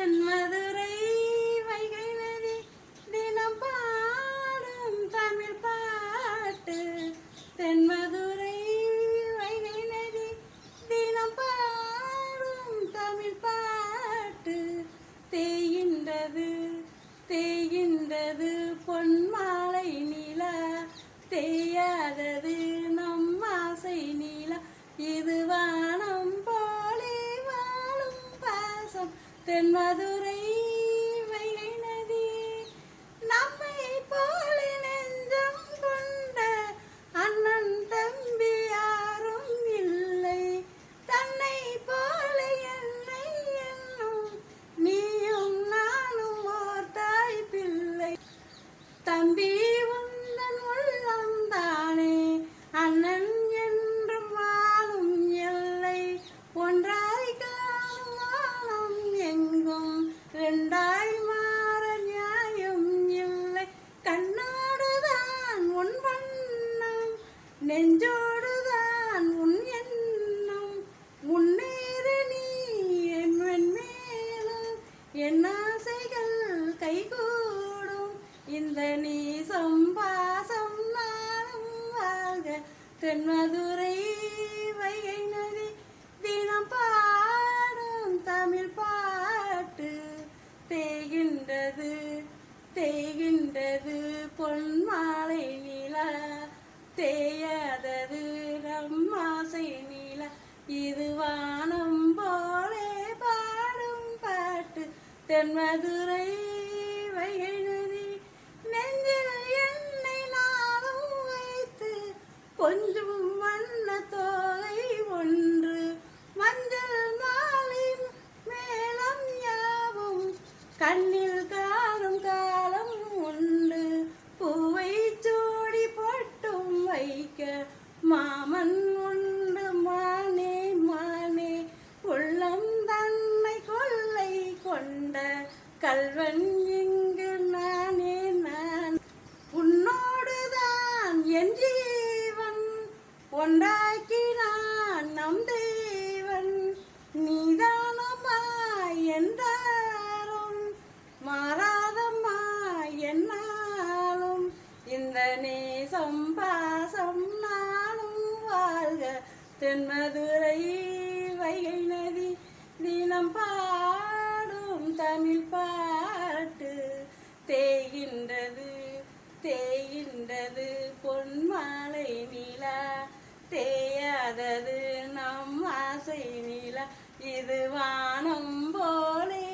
தென்மதுரை வைகை நதி தினம் பாடும் தமிழ் பாட்டு. தென்மதுரை வைகை நதி தினம் பாடும் தமிழ் பாட்டு. தேயின்றது தேயின்றது பொன்மாலை நிலா. தேயாதது நம் ஆசை நிலா. இது வானம் போலே வாழும் பாசம் தென்மதுரை என்னாசைகள் கைகூடும். இந்த நீ சம்பாசம் நானும் வாழ்க. தென்மதுரை வைகை நதி தினம் பாடும் தமிழ் பாட்டு. தேகின்றது தேகின்றது பொன்மாலை நிலா. தேயாத தென்மதுரை வைகை நதி நெஞ்சில் எண்ணெய் நாதம் வைத்து கொஞ்சம் வண்ண தோலை ஒன்று மஞ்சள் மாலை மேலம் யாவும் கண்ணில் காணும் காலம் உண்டு. பூவை சூடி போட்டும் வைக்க மாமன் கல்வன் இங்கு நானே நான். உன்னோடுதான் என் ஜீவன். ஒன்றாக்கினான் நம் தேவன். நீதானம்மா என்றாரும் மாறாதம்மா என்னாலும். இந்த நேசம் பாசம் நானும் வாழ்க. தென்மதுரை வைகை நதி தினம் பா தமிழ் பாட்டு தேய்கின்றது தேய்கின்றது. பொன்மாலை நிலா தேயாதது நம் ஆசை நிலா. இது வானம் போலே